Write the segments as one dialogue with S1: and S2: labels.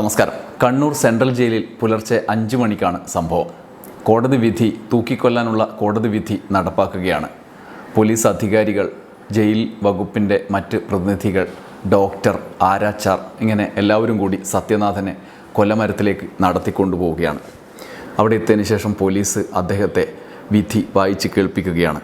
S1: നമസ്കാരം. കണ്ണൂർ സെൻട്രൽ ജയിലിൽ പുലർച്ചെ അഞ്ചു മണിക്കാണ് സംഭവം. കോടതി വിധി തൂക്കിക്കൊല്ലാനുള്ള കോടതി വിധി നടപ്പാക്കുകയാണ്. പോലീസ് അധികാരികൾ ജയിൽ വകുപ്പിന്റെ മറ്റ് പ്രതിനിധികൾ ഡോക്ടർ ആരാച്ചാർ ഇങ്ങനെ എല്ലാവരും കൂടി സത്യനാഥനെ കൊല്ലമരത്തിലേക്ക് നടത്തിക്കൊണ്ടുപോവുകയാണ്. അവിടെ എത്തിയതിനു ശേഷം പോലീസ് അദ്ദേഹത്തെ വിധി വായിച്ച് കേൾപ്പിക്കുകയാണ്.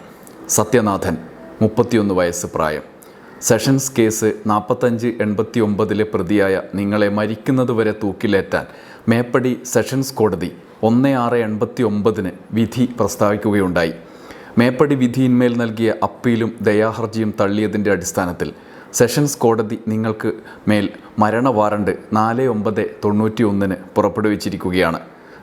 S1: സത്യനാഥൻ മുപ്പത്തിയൊന്ന് വയസ്സ് പ്രായം. സെഷൻസ് കേസ് നാൽപ്പത്തഞ്ച് എൺപത്തി ഒമ്പതിലെ പ്രതിയായ നിങ്ങളെ മരിക്കുന്നതുവരെ തൂക്കിലേറ്റാൻ മേപ്പടി സെഷൻസ് കോടതി ഒന്ന് ആറ് എൺപത്തി ഒമ്പതിന് വിധി പ്രസ്താവിക്കുകയുണ്ടായി. മേപ്പടി വിധിയിന്മേൽ നൽകിയ അപ്പീലും ദയാഹർജിയും തള്ളിയതിന്റെ അടിസ്ഥാനത്തിൽ സെഷൻസ് കോടതി നിങ്ങൾക്ക് മേൽ മരണ വാറണ്ട് നാല് ഒമ്പത് തൊണ്ണൂറ്റി ഒന്നിന് പുറപ്പെടുവിച്ചിരിക്കുകയാണ്.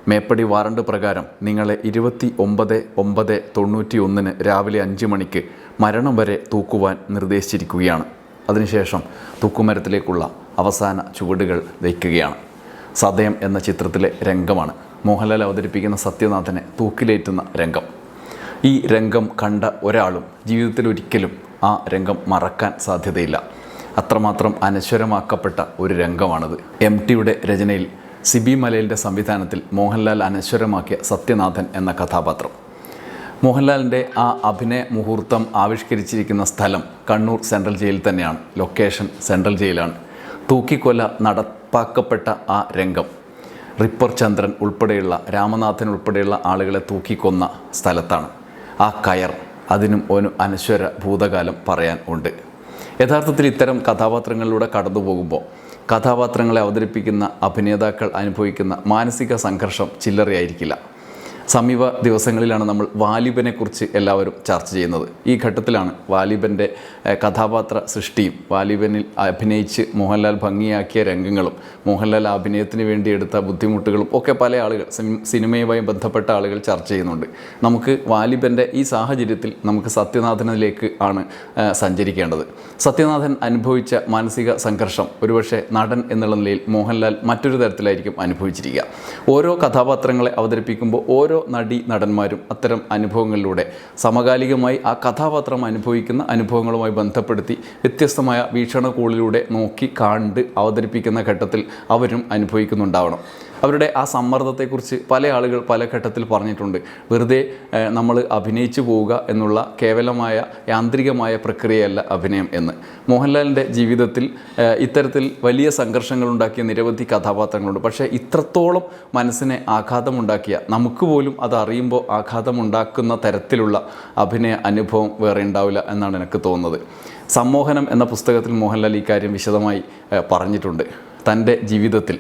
S1: മേപ്പടി വാറണ്ട് പ്രകാരം നിങ്ങളെ ഇരുപത്തി ഒമ്പത് ഒമ്പത് തൊണ്ണൂറ്റി ഒന്നിന് രാവിലെ അഞ്ച് മണിക്ക് മരണം വരെ തൂക്കുവാൻ നിർദ്ദേശിച്ചിരിക്കുകയാണ്. അതിനുശേഷം തൂക്കുമരത്തിലേക്കുള്ള അവസാന ചുവടുകൾ വയ്ക്കുകയാണ്. സദയം എന്ന ചിത്രത്തിലെ രംഗമാണ് മോഹൻലാൽ അവതരിപ്പിക്കുന്ന സത്യനാഥനെ തൂക്കിലേറ്റുന്ന രംഗം. ഈ രംഗം കണ്ട ഒരാളും ജീവിതത്തിൽ ഒരിക്കലും ആ രംഗം മറക്കാൻ സാധ്യതയില്ല. അത്രമാത്രം അനശ്വരമാക്കപ്പെട്ട ഒരു രംഗമാണത്. എം ടിയുടെ രചനയിൽ സിബി മലയിലിന്റെ സംവിധാനത്തിൽ മോഹൻലാൽ അനശ്വരമാക്കിയ സത്യനാഥൻ എന്ന കഥാപാത്രം. മോഹൻലാലിന്റെ ആ അഭിനയ മുഹൂർത്തം ആവിഷ്കരിച്ചിരിക്കുന്ന സ്ഥലം കണ്ണൂർ സെൻട്രൽ ജയിൽ തന്നെയാണ്. ലൊക്കേഷൻ സെൻട്രൽ ജയിലാണ്. തൂക്കിക്കൊല നടപ്പാക്കപ്പെട്ട ആ രംഗം. റിപ്പർ ചന്ദ്രൻ ഉൾപ്പെടെയുള്ള രാമനാഥൻ ഉൾപ്പെടെയുള്ള ആളുകളെ തൂക്കിക്കൊന്ന സ്ഥലത്താണ്. ആ കയർ അതിനും ഒരു അനശ്വര ഭൂതകാലം പറയാൻ ഉണ്ട്. യഥാർത്ഥത്തിൽ ഇത്തരം കഥാപാത്രങ്ങളിലൂടെ കടന്നു പോകുമ്പോൾ കഥാപാത്രങ്ങളെ അവതരിപ്പിക്കുന്ന അഭിനേതാക്കൾ അനുഭവിക്കുന്ന മാനസിക സംഘർഷം ചില്ലറയായിരിക്കില്ല. സമീപ ദിവസങ്ങളിലാണ് നമ്മൾ വാലിബനെക്കുറിച്ച് എല്ലാവരും ചർച്ച ചെയ്യുന്നത്. ഈ ഘട്ടത്തിലാണ് വാലിബന്റെ കഥാപാത്ര സൃഷ്ടിയും വാലിബനിൽ അഭിനയിച്ച് മോഹൻലാൽ ഭംഗിയാക്കിയ രംഗങ്ങളും മോഹൻലാൽ അഭിനയത്തിന് വേണ്ടി എടുത്ത ബുദ്ധിമുട്ടുകളും ഒക്കെ പല ആളുകൾ സിനി- സിനിമയുമായി ബന്ധപ്പെട്ട ആളുകൾ ചർച്ച ചെയ്യുന്നുണ്ട്. നമുക്ക് വാലിബന്റെ ഈ സാഹചര്യത്തിൽ നമുക്ക് സത്യനാഥനിലേക്ക് ആണ് സഞ്ചരിക്കേണ്ടത്. സത്യനാഥൻ അനുഭവിച്ച മാനസിക സംഘർഷം ഒരുപക്ഷെ നടൻ എന്നുള്ള നിലയിൽ മോഹൻലാൽ മറ്റൊരു തരത്തിലായിരിക്കും അനുഭവിച്ചിരിക്കുക. ഓരോ കഥാപാത്രങ്ങളെ അവതരിപ്പിക്കുമ്പോൾ ഓരോ നടി നടന്മാരും അത്തരം അനുഭവങ്ങളിലൂടെ സമകാലികമായി ആ കഥാപാത്രം അനുഭവിക്കുന്ന അനുഭവങ്ങളുമായി ബന്ധപ്പെടുത്തി വ്യത്യസ്തമായ വീക്ഷണകോളിലൂടെ നോക്കി കണ്ട് അവതരിപ്പിക്കുന്ന ഘട്ടത്തിൽ അവരും അനുഭവിക്കുന്നുണ്ടാവണം. അവരുടെ ആ സമ്മർദ്ദത്തെക്കുറിച്ച് പല ആളുകൾ പല ഘട്ടത്തിൽ പറഞ്ഞിട്ടുണ്ട്. വെറുതെ നമ്മൾ അഭിനയിച്ചു പോവുക എന്നുള്ള കേവലമായ യാന്ത്രികമായ പ്രക്രിയയല്ല അഭിനയം എന്ന്. മോഹൻലാലിന്റെ ജീവിതത്തിൽ ഇത്തരത്തിൽ വലിയ സംഘർഷങ്ങൾ ഉണ്ടാക്കിയ നിരവധി കഥാപാത്രങ്ങളുണ്ട്. പക്ഷേ ഇത്രത്തോളം മനസ്സിനെ ആഘാതമുണ്ടാക്കിയ നമുക്ക് പോലും അത് അറിയുമ്പോൾ ആഘാതമുണ്ടാക്കുന്ന തരത്തിലുള്ള അഭിനയ അനുഭവം വേറെ ഉണ്ടാവില്ല എന്നാണ് എനിക്ക് തോന്നുന്നത്. സമ്മോഹനം എന്ന പുസ്തകത്തിൽ മോഹൻലാൽ ഇക്കാര്യം കാര്യം വിശദമായി പറഞ്ഞിട്ടുണ്ട്. തന്റെ ജീവിതത്തിൽ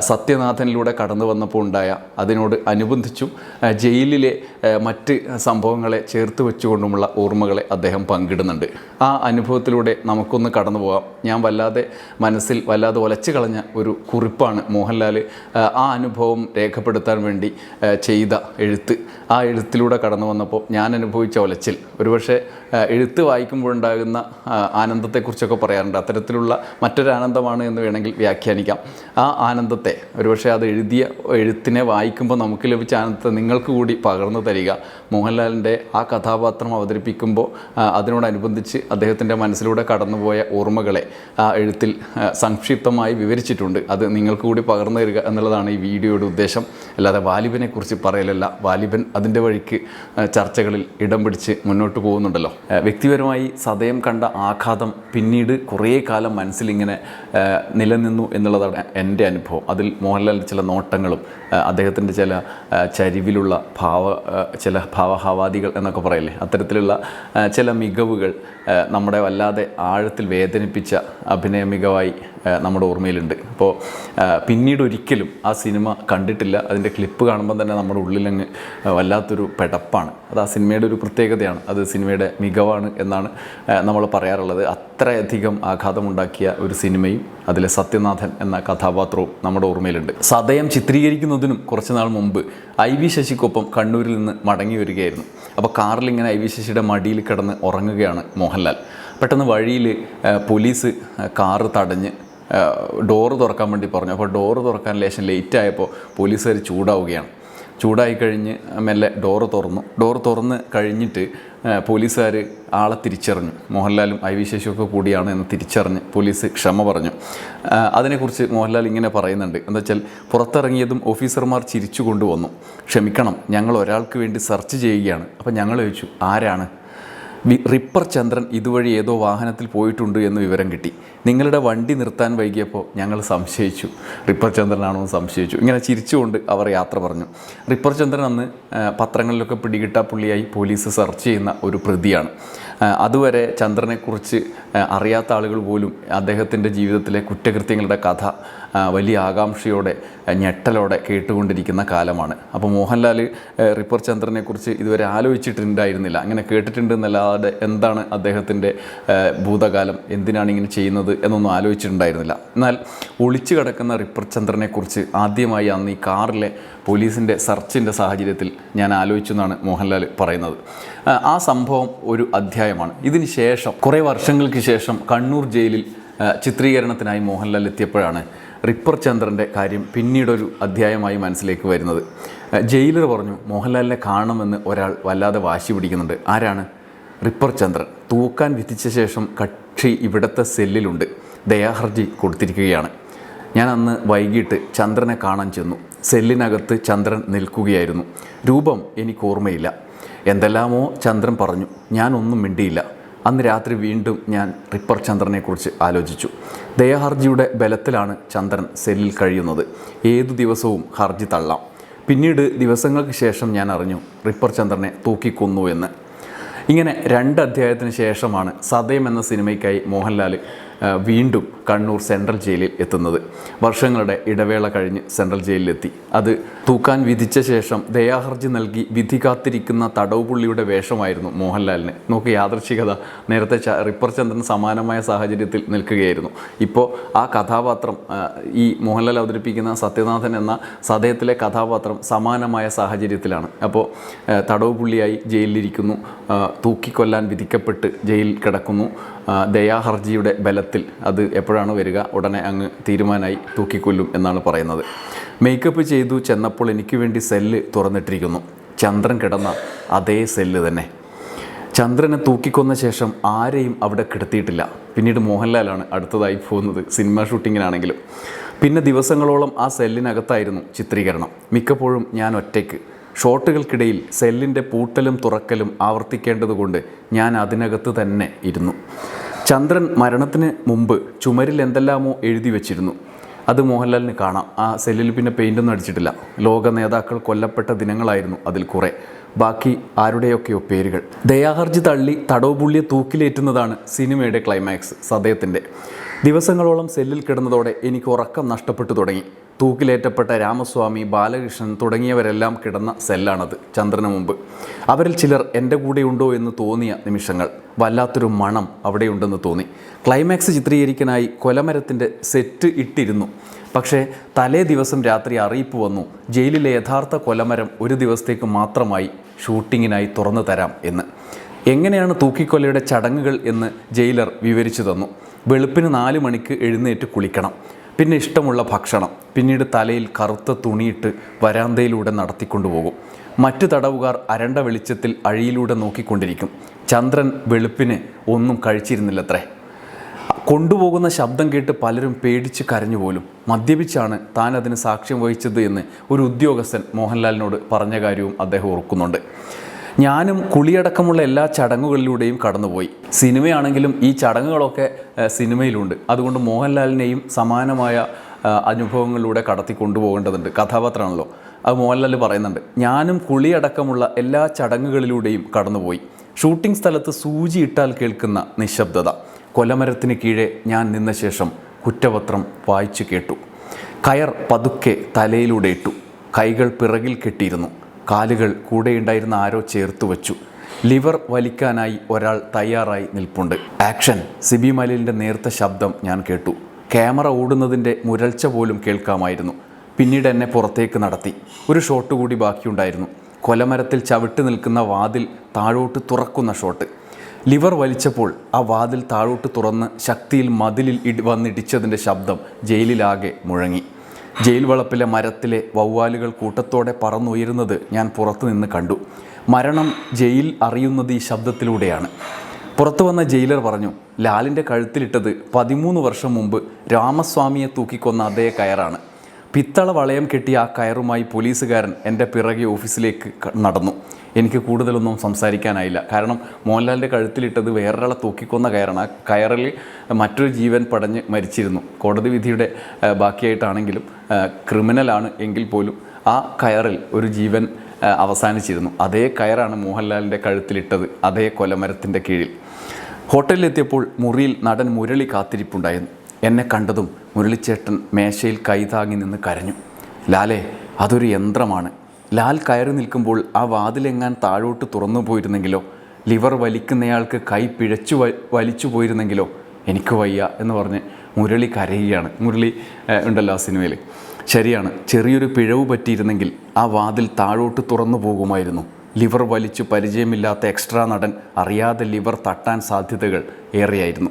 S1: സത്യനാഥനിലൂടെ കടന്നു വന്നപ്പോൾ ഉണ്ടായ അതിനോട് അനുബന്ധിച്ചും ജയിലിലെ മറ്റ് സംഭവങ്ങളെ ചേർത്ത് വെച്ചുകൊണ്ടുമുള്ള ഓർമ്മകളെ അദ്ദേഹം പങ്കിടുന്നുണ്ട്. ആ അനുഭവത്തിലൂടെ നമുക്കൊന്ന് കടന്നു പോകാം. ഞാൻ വല്ലാതെ മനസ്സിൽ വല്ലാതെ ഒലച്ചു കളഞ്ഞ ഒരു കുറിപ്പാണ് മോഹൻലാൽ ആ, അനുഭവം രേഖപ്പെടുത്താൻ വേണ്ടി ചെയ്ത എഴുത്ത്. ആ എഴുത്തിലൂടെ കടന്നു വന്നപ്പോൾ ഞാൻ അനുഭവിച്ച ഒലച്ചിൽ. ഒരുപക്ഷെ എഴുത്ത് വായിക്കുമ്പോഴുണ്ടാകുന്ന ആനന്ദത്തെക്കുറിച്ചൊക്കെ പറയാറുണ്ട്. അത്തരത്തിലുള്ള മറ്റൊരു ആനന്ദമാണ് എന്ന് വേണമെങ്കിൽ വ്യാഖ്യാനിക്കാം. ആ ആനന്ദത്തെ ഒരുപക്ഷെ അത് എഴുതിയ എഴുത്തിനെ വായിക്കുമ്പോൾ നമുക്ക് ലഭിച്ച ആനന്ദത്തെ നിങ്ങൾക്ക് കൂടി പകർന്നു തരിക. മോഹൻലാലിന്റെ ആ കഥാപാത്രം അവതരിപ്പിക്കുമ്പോൾ അതിനോടനുബന്ധിച്ച് അദ്ദേഹത്തിന്റെ മനസ്സിലൂടെ കടന്നുപോയ ഓർമ്മകളെ ആ എഴുത്തിൽ സംക്ഷിപ്തമായി വിവരിച്ചിട്ടുണ്ട്. അത് നിങ്ങൾക്ക് കൂടി പകർന്നു തരിക എന്നുള്ളതാണ് ഈ വീഡിയോയുടെ ഉദ്ദേശം. അല്ലാതെ വാലിബനെക്കുറിച്ച് പറയലല്ല. വാലിബൻ അതിന്റെ വഴിക്ക് ചർച്ചകളിൽ ഇടം പിടിച്ച് മുന്നോട്ട് പോകുന്നുണ്ടല്ലോ. വ്യക്തിപരമായി സദയം കണ്ട ആഘാതം പിന്നീട് കുറേ കാലം മനസ്സിലിങ്ങനെ നിലനിന്നു എന്നുള്ളതാണ് എന്റെ അനുഭവം. അതിൽ മോഹൻലാലിന്റെ ചില നോട്ടങ്ങളും അദ്ദേഹത്തിന്റെ ചില ചരിവിലുള്ള ഭാവ ചില ഭാവഹാവാദികൾ എന്നൊക്കെ പറയില്ലേ? അത്തരത്തിലുള്ള ചില മികവുകൾ നമ്മുടെ വല്ലാതെ ആഴത്തിൽ വേദനിപ്പിച്ച അഭിനയ മികവായി നമ്മുടെ ഓർമ്മയിലുണ്ട്. അപ്പോൾ പിന്നീട് ഒരിക്കലും ആ സിനിമ കണ്ടിട്ടില്ല. അതിന്റെ ക്ലിപ്പ് കാണുമ്പോൾ തന്നെ നമ്മുടെ ഉള്ളിലങ്ങ് വല്ലാത്തൊരു പെടപ്പാണ്. അത് ആ സിനിമയുടെ ഒരു പ്രത്യേകതയാണ്. അത് സിനിമയുടെ മികവാണ് എന്നാണ് നമ്മൾ പറയാറുള്ളത്. അത്രയധികം ആഘാതമുണ്ടാക്കിയ ഒരു സിനിമയും അതിലെ സത്യനാഥൻ എന്ന കഥാപാത്രവും നമ്മുടെ ഓർമ്മയിലുണ്ട്. സതയം ചിത്രീകരിക്കുന്നതിനും കുറച്ച് നാൾ മുമ്പ് ഐ വി ശശിക്കൊപ്പം കണ്ണൂരിൽ നിന്ന് മടങ്ങി വരികയായിരുന്നു. അപ്പോൾ കാറിൽ ഇങ്ങനെ ഐ വി ശശിയുടെ മടിയിൽ കിടന്ന് ഉറങ്ങുകയാണ് മോഹൻലാൽ. പെട്ടെന്ന് വഴിയിൽ പോലീസ് കാറ് തടഞ്ഞ് ഡോറ് തുറക്കാൻ വേണ്ടി പറഞ്ഞു. അപ്പോൾ ഡോറ് തുറക്കാൻ ലേശം ലേറ്റ് ആയപ്പോൾ പോലീസുകാർ ചൂടാവുകയാണ്. ചൂടായി കഴിഞ്ഞ് മെല്ലെ ഡോറ് തുറന്നു. ഡോറ് തുറന്ന് കഴിഞ്ഞിട്ട് പോലീസുകാർ ആളെ തിരിച്ചറിഞ്ഞു. മോഹൻലാലും ഐ വി ശേഷിയൊക്കെ കൂടിയാണ് എന്ന് തിരിച്ചറിഞ്ഞ് പോലീസ് ക്ഷമ പറഞ്ഞു. അതിനെക്കുറിച്ച് മോഹൻലാൽ ഇങ്ങനെ പറയുന്നുണ്ട്. എന്താ വെച്ചാൽ പുറത്തിറങ്ങിയതും ഓഫീസർമാർ ചിരിച്ചു കൊണ്ടുവന്നു. ക്ഷമിക്കണം ഞങ്ങൾ ഒരാൾക്ക് വേണ്ടി സെർച്ച് ചെയ്യുകയാണ്. അപ്പോൾ ഞങ്ങൾ ചോദിച്ചു ആരാണ്? റിപ്പർ ചന്ദ്രൻ ഇതുവഴി ഏതോ വാഹനത്തിൽ പോയിട്ടുണ്ട് എന്ന് വിവരം കിട്ടി. നിങ്ങളുടെ വണ്ടി നിർത്താൻ വൈകിയപ്പോൾ ഞങ്ങൾ സംശയിച്ചു. റിപ്പർ ചന്ദ്രനാണോ എന്ന് സംശയിച്ചു. ഇങ്ങനെ ചിരിച്ചുകൊണ്ട് അവർ യാത്ര പറഞ്ഞു. റിപ്പർ ചന്ദ്രൻ അന്ന് പത്രങ്ങളിലൊക്കെ പിടികിട്ട പുള്ളിയായി പോലീസ് സെർച്ച് ചെയ്യുന്ന ഒരു പ്രതിയാണ്. അതുവരെ ചന്ദ്രനെക്കുറിച്ച് അറിയാത്ത ആളുകൾ പോലും അദ്ദേഹത്തിന്റെ ജീവിതത്തിലെ കുറ്റകൃത്യങ്ങളുടെ കഥ വലിയ ആകാംക്ഷയോടെ ഞെട്ടലോടെ കേട്ടുകൊണ്ടിരിക്കുന്ന കാലമാണ്. അപ്പോൾ മോഹൻലാൽ റിപ്പർ ചന്ദ്രനെക്കുറിച്ച് ഇതുവരെ ആലോചിച്ചിട്ടുണ്ടായിരുന്നില്ല. അങ്ങനെ കേട്ടിട്ടുണ്ടെന്നല്ലാതെ എന്താണ് അദ്ദേഹത്തിന്റെ ഭൂതകാലം? എന്തിനാണ് ഇങ്ങനെ ചെയ്യുന്നത് എന്നൊന്നും ആലോചിച്ചിട്ടുണ്ടായിരുന്നില്ല. എന്നാൽ ഒളിച്ചു കിടക്കുന്ന റിപ്പർ ചന്ദ്രനെക്കുറിച്ച് ആദ്യമായി അന്ന് ഈ കാറിലെ പോലീസിന്റെ സെർച്ചിന്റെ സാഹചര്യത്തിൽ ഞാൻ ആലോചിച്ചു എന്നാണ് മോഹൻലാൽ പറയുന്നത്. ആ സംഭവം ഒരു അധ്യായമാണ്. ഇതിന് ശേഷം കുറേ വർഷങ്ങൾക്ക് ശേഷം കണ്ണൂർ ജയിലിൽ ചിത്രീകരണത്തിനായി മോഹൻലാൽ എത്തിയപ്പോഴാണ് റിപ്പർ ചന്ദ്രന്റെ കാര്യം പിന്നീടൊരു അധ്യായമായി മനസ്സിലേക്ക് വരുന്നത്. ജയിലർ പറഞ്ഞു മോഹൻലാലിനെ കാണണമെന്ന് ഒരാൾ വല്ലാതെ വാശി പിടിക്കുന്നുണ്ട്. ആരാണ്? റിപ്പർ ചന്ദ്രൻ. തൂക്കാൻ വിധിച്ച ശേഷം കക്ഷി ഇവിടുത്തെ സെല്ലിലുണ്ട്. ദയാഹർജി കൊടുത്തിരിക്കുകയാണ്. ഞാൻ അന്ന് വൈകിട്ട് ചന്ദ്രനെ കാണാൻ ചെന്നു. സെല്ലിനകത്ത് ചന്ദ്രൻ നിൽക്കുകയായിരുന്നു. രൂപം എനിക്ക് ഓർമ്മയില്ല. എന്തെല്ലാമോ ചന്ദ്രൻ പറഞ്ഞു. ഞാനൊന്നും മിണ്ടിയില്ല. അന്ന് രാത്രി വീണ്ടും ഞാൻ റിപ്പർ ചന്ദ്രനെക്കുറിച്ച് ആലോചിച്ചു. ദയാഹർജിയുടെ ബലത്തിലാണ് ചന്ദ്രൻ സെല്ലിൽ കഴിയുന്നത്. ഏതു ദിവസവും ഹർജി തള്ളാം. പിന്നീട് ദിവസങ്ങൾക്ക് ശേഷം ഞാൻ അറിഞ്ഞു റിപ്പർ ചന്ദ്രനെ തൂക്കിക്കൊന്നു എന്ന്. ഇങ്ങനെ രണ്ട് അധ്യായത്തിന് ശേഷമാണ് സതയം എന്ന സിനിമയ്ക്കായി മോഹൻലാൽ വീണ്ടും കണ്ണൂർ സെൻട്രൽ ജയിലിൽ എത്തുന്നത്. വർഷങ്ങളുടെ ഇടവേള കഴിഞ്ഞ് സെൻട്രൽ ജയിലിലെത്തി. അത് തൂക്കാൻ വിധിച്ച ശേഷം ദയാഹർജി നൽകി വിധി കാത്തിരിക്കുന്ന തടവുപുള്ളിയുടെ വേഷമായിരുന്നു മോഹൻലാലിന്. നോക്കി യാദർശികത നേരത്തെ റിപ്പർ ചന്ദ്രൻ സമാനമായ സാഹചര്യത്തിൽ നിൽക്കുകയായിരുന്നു. ഇപ്പോൾ ആ കഥാപാത്രം ഈ മോഹൻലാൽ അവതരിപ്പിക്കുന്ന സത്യനാഥൻ എന്ന സദയത്തിലെ കഥാപാത്രം സമാനമായ സാഹചര്യത്തിലാണ്. അപ്പോൾ തടവുപുള്ളിയായി തടവ് പുള്ളിയായി ജയിലിലിരിക്കുന്നു തൂക്കിക്കൊല്ലാൻ വിധിക്കപ്പെട്ട് ജയിലിൽ കിടക്കുന്നു. ദയാഹർജിയുടെ ബലത്തിൽ അത് എപ്പോഴാണ് വരിക ഉടനെ അങ്ങ് തീരുമാനമായി തൂക്കിക്കൊല്ലും എന്നാണ് പറയുന്നത്. മേക്കപ്പ് ചെയ്തു ചെന്നപ്പോൾ എനിക്ക് വേണ്ടി സെല്ല് തുറന്നിട്ടിരിക്കുന്നു. ചന്ദ്രൻ കിടന്ന അതേ സെല്ല് തന്നെ. ചന്ദ്രനെ തൂക്കിക്കൊന്ന ശേഷം ആരെയും അവിടെ കിടത്തിയിട്ടില്ല. പിന്നീട് മോഹൻലാലാണ് അടുത്തതായി പോകുന്നത് സിനിമ ഷൂട്ടിങ്ങിനാണെങ്കിലും. പിന്നെ ദിവസങ്ങളോളം ആ സെല്ലിനകത്തായിരുന്നു ചിത്രീകരണം. മിക്കപ്പോഴും ഞാൻ ഒറ്റയ്ക്ക്. ഷോട്ടുകൾക്കിടയിൽ സെല്ലിന്റെ പൂട്ടലും തുറക്കലും ആവർത്തിക്കേണ്ടതുകൊണ്ട് ഞാൻ അതിനകത്ത് തന്നെ ഇരുന്നു. ചന്ദ്രൻ മരണത്തിന് മുമ്പ് ചുമരിൽ എന്തെല്ലാമോ എഴുതി വെച്ചിരുന്നു. അത് മോഹൻലാലിന് കാണാം. ആ സെല്ലിൽ പിന്നെ പെയിന്റൊന്നും അടിച്ചിട്ടില്ല. ലോക നേതാക്കൾ കൊല്ലപ്പെട്ട ദിനങ്ങളായിരുന്നു അതിൽ കുറേ. ബാക്കി ആരുടെയൊക്കെയോ പേരുകൾ. ദയാഹർജി തള്ളി തടവുപുള്ളിയെ തൂക്കിലേറ്റുന്നതാണ് സിനിമയുടെ ക്ലൈമാക്സ് സദയത്തിന്റെ ദിവസങ്ങളോളം സെല്ലിൽ കിടന്നതോടെ എനിക്ക് ഉറക്കം നഷ്ടപ്പെട്ടു തുടങ്ങി. തൂക്കിലേറ്റപ്പെട്ട രാമസ്വാമി ബാലകൃഷ്ണൻ തുടങ്ങിയവരെല്ലാം കിടന്ന സെല്ലാണത് ചന്ദ്രന് മുമ്പ്. അവരിൽ ചിലർ എന്റെ കൂടെയുണ്ടോ എന്ന് തോന്നിയ നിമിഷങ്ങൾ. വല്ലാത്തൊരു മണം അവിടെയുണ്ടെന്ന് തോന്നി. ക്ലൈമാക്സ് ചിത്രീകരിക്കാനായി കൊലമരത്തിന്റെ സെറ്റ് ഇട്ടിരുന്നു. പക്ഷേ തലേ ദിവസം രാത്രി അറിയിപ്പ് വന്നു. ജയിലിലെ യഥാർത്ഥ കൊലമരം ഒരു ദിവസത്തേക്ക് മാത്രമായി. ഷൂട്ടിങ്ങിനായി തുറന്നു തരാം എന്ന്. എങ്ങനെയാണ് തൂക്കിക്കൊലയുടെ ചടങ്ങുകൾ എന്ന് ജയിലർ വിവരിച്ചു തന്നു. വെളുപ്പിന് നാല് മണിക്ക് എഴുന്നേറ്റ് കുളിക്കണം. പിന്നെ ഇഷ്ടമുള്ള ഭക്ഷണം. പിന്നീട് തലയിൽ കറുത്ത തുണിയിട്ട് വരാന്തയിലൂടെ നടത്തിക്കൊണ്ടുപോകും മറ്റു തടവുകാർ അരണ്ട വെളിച്ചത്തിൽ അഴിയിലൂടെ നോക്കിക്കൊണ്ടിരിക്കും. ചന്ദ്രൻ വെളുപ്പിന് ഒന്നും കഴിച്ചിരുന്നില്ലത്രേ. കൊണ്ടുപോകുന്ന ശബ്ദം കേട്ട് പലരും പേടിച്ച് കരഞ്ഞുപോലും മദ്യപിച്ചാണ് താൻ അതിന് സാക്ഷ്യം വഹിച്ചത് എന്ന് ഒരു ഉദ്യോഗസ്ഥൻ മോഹൻലാലിനോട് പറഞ്ഞ കാര്യവും അദ്ദേഹം ഓർക്കുന്നുണ്ട്. ഞാനും കുളിയടക്കമുള്ള എല്ലാ ചടങ്ങുകളിലൂടെയും കടന്നുപോയി. സിനിമയാണെങ്കിലും ഈ ചടങ്ങുകളൊക്കെ സിനിമയിലുണ്ട്. അതുകൊണ്ട് മോഹൻലാലിനെയും സമാനമായ അനുഭവങ്ങളിലൂടെ കടത്തി കൊണ്ടുപോകേണ്ടതുണ്ട് കഥാപാത്രമാണല്ലോ. അത് മോഹൻലാൽ പറയുന്നുണ്ട്. ഞാനും കുളിയടക്കമുള്ള എല്ലാ ചടങ്ങുകളിലൂടെയും കടന്നുപോയി. ഷൂട്ടിംഗ് സ്ഥലത്ത് സൂചി ഇട്ടാൽ കേൾക്കുന്ന നിശബ്ദത. കൊലമരത്തിന് കീഴെ ഞാൻ നിന്ന ശേഷം കുറ്റപത്രം വായിച്ചു കേട്ടു. കയർ പതുക്കെ തലയിലൂടെ ഇട്ടു. കൈകൾ പിറകിൽ കെട്ടിയിരുന്നു. കാലുകൾ കൂടെയുണ്ടായിരുന്ന ആരോ ചേർത്തു വച്ചു. ലിവർ വലിക്കാനായി ഒരാൾ തയ്യാറായി നിൽപ്പുണ്ട്. ആക്ഷൻ. സിബി മലിലിന്റെ നേർത്ത ശബ്ദം ഞാൻ കേട്ടു. ക്യാമറ ഓടുന്നതിന്റെ മുരൾച്ച പോലും കേൾക്കാമായിരുന്നു. പിന്നീട് എന്നെ പുറത്തേക്ക് നടത്തി. ഒരു ഷോട്ട് കൂടി ബാക്കിയുണ്ടായിരുന്നു. കൊലമരത്തിൽ ചവിട്ട് നിൽക്കുന്ന വാതിൽ താഴോട്ട് തുറക്കുന്ന ഷോട്ട്. ലിവർ വലിച്ചപ്പോൾ ആ വാതിൽ താഴോട്ട് തുറന്ന് ശക്തിയിൽ മതിലിൽ ഇടി വന്നിടിച്ചതിന്റെ ശബ്ദം ജയിലിലാകെ മുഴങ്ങി. ജയിൽ വളപ്പിലെ മരത്തിലെ വവ്വാലുകൾ കൂട്ടത്തോടെ പറന്നുയരുന്നത് ഞാൻ പുറത്തു നിന്ന് കണ്ടു. മരണം ജയിൽ അറിയുന്നത് ഈ ശബ്ദത്തിലൂടെയാണ്. പുറത്തു വന്ന ജയിലർ പറഞ്ഞു ലാലിന്റെ കഴുത്തിലിട്ടത് പതിമൂന്ന് വർഷം മുമ്പ് രാമസ്വാമിയെ തൂക്കിക്കൊന്ന അതേ കയറാണ്. പിത്തള വളയം കെട്ടിയ ആ കയറുമായി പോലീസുകാരൻ എന്റെ പിറകെ ഓഫീസിലേക്ക് നടന്നു. എനിക്ക് കൂടുതലൊന്നും സംസാരിക്കാനായില്ല. കാരണം മോഹൻലാലിന്റെ കഴുത്തിലിട്ടത് വേറൊരാളെ തൂക്കിക്കൊന്ന കയറാണ്. ആ കയറിൽ മറ്റൊരു ജീവൻ പടഞ്ഞ് മരിച്ചിരുന്നു. കോടതി വിധിയുടെ ബാക്കിയായിട്ടാണെങ്കിലും ക്രിമിനലാണ് എങ്കിൽ പോലും ആ കയറിൽ ഒരു ജീവൻ അവസാനിച്ചിരുന്നു. അതേ കയറാണ് മോഹൻലാലിന്റെ കഴുത്തിലിട്ടത്. അതേ കൊലമരത്തിന്റെ കീഴിൽ. ഹോട്ടലിലെത്തിയപ്പോൾ മുറിയിൽ നടൻ മുരളി കാത്തിരിപ്പുണ്ടായിരുന്നു. എന്നെ കണ്ടതും മുരളിച്ചേട്ടൻ മേശയിൽ കൈതാങ്ങി നിന്ന് കരഞ്ഞു. ലാലേ അതൊരു യന്ത്രമാണ്. ലാൽ കയറി നിൽക്കുമ്പോൾ ആ വാതിലെങ്ങാൻ താഴോട്ട് തുറന്നു പോയിരുന്നെങ്കിലോ? ലിവർ വലിക്കുന്നയാൾക്ക് കൈ പിഴച്ചു വലിച്ചു പോയിരുന്നെങ്കിലോ? എനിക്ക് വയ്യ എന്ന് പറഞ്ഞ് മുരളി കരയുകയാണ്. മുരളി ഉണ്ടല്ലോ ആ സിനിമയിൽ. ശരിയാണ് ചെറിയൊരു പിഴവ് പറ്റിയിരുന്നെങ്കിൽ ആ വാതിൽ താഴോട്ട് തുറന്നു പോകുമായിരുന്നു. ലിവർ വലിച്ചു പരിചയമില്ലാത്ത എക്സ്ട്രാ നടൻ അറിയാതെ ലിവർ തട്ടാൻ സാധ്യതകൾ ഏറെയായിരുന്നു.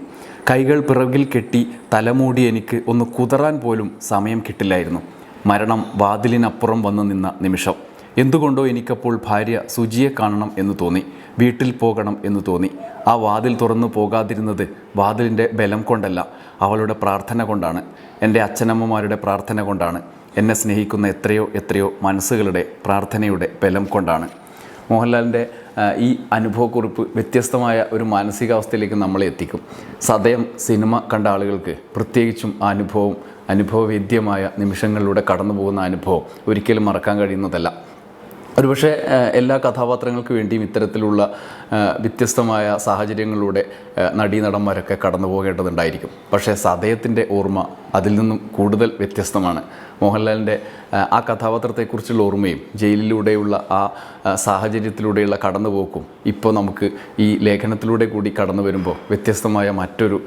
S1: കൈകൾ പിറകിൽ കെട്ടി തലമൂടി എനിക്ക് ഒന്ന് കുതറാൻ പോലും സമയം കിട്ടില്ലായിരുന്നു. മരണം വാതിലിനപ്പുറം വന്നു നിന്ന നിമിഷം. എന്തുകൊണ്ടോ എനിക്കപ്പോൾ ഭാര്യ സുജിയെ കാണണം എന്ന് തോന്നി വീട്ടിൽ പോകണം എന്ന് തോന്നി. ആ വാതിൽ തുറന്നു പോകാതിരുന്നത് വാതിലിന്റെ ബലം കൊണ്ടല്ല അവളുടെ പ്രാർത്ഥന കൊണ്ടാണ്. എന്റെ അച്ഛനമ്മമാരുടെ പ്രാർത്ഥന കൊണ്ടാണ്. എന്നെ സ്നേഹിക്കുന്ന എത്രയോ എത്രയോ മനസ്സുകളുടെ പ്രാർത്ഥനയുടെ ബലം കൊണ്ടാണ്. മോഹൻലാലിന്റെ ഈ അനുഭവക്കുറിപ്പ് വ്യത്യസ്തമായ ഒരു മാനസികാവസ്ഥയിലേക്ക് നമ്മളെ എത്തിക്കും. സദയം സിനിമ കണ്ട ആളുകൾക്ക് പ്രത്യേകിച്ചും ആ അനുഭവം അനുഭവവേദ്യമായ നിമിഷങ്ങളിലൂടെ കടന്നു പോകുന്ന അനുഭവം ഒരിക്കലും മറക്കാൻ കഴിയുന്നതല്ല. ഒരുപക്ഷെ എല്ലാ കഥാപാത്രങ്ങൾക്ക് വേണ്ടിയും ഇത്തരത്തിലുള്ള വ്യത്യസ്തമായ സാഹചര്യങ്ങളിലൂടെ നടീനടന്മാരൊക്കെ കടന്നു പോകേണ്ടതുണ്ടായിരിക്കും. പക്ഷേ സദയത്തിന്റെ ഓർമ്മ അതിൽ നിന്നും കൂടുതൽ വ്യത്യസ്തമാണ്. മോഹൻലാലിന്റെ ആ, കഥാപാത്രത്തെക്കുറിച്ചുള്ള ഓർമ്മയും ജയിലിലൂടെയുള്ള ആ, സാഹചര്യത്തിലൂടെയുള്ള കടന്നുപോക്കും ഇപ്പോൾ നമുക്ക് ഈ ലേഖനത്തിലൂടെ കൂടി കടന്നു വരുമ്പോൾ വ്യത്യസ്തമായ മറ്റൊരു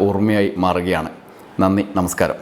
S1: ഓർമ്മയായി മാറുകയാണ്. നന്ദി നമസ്കാരം.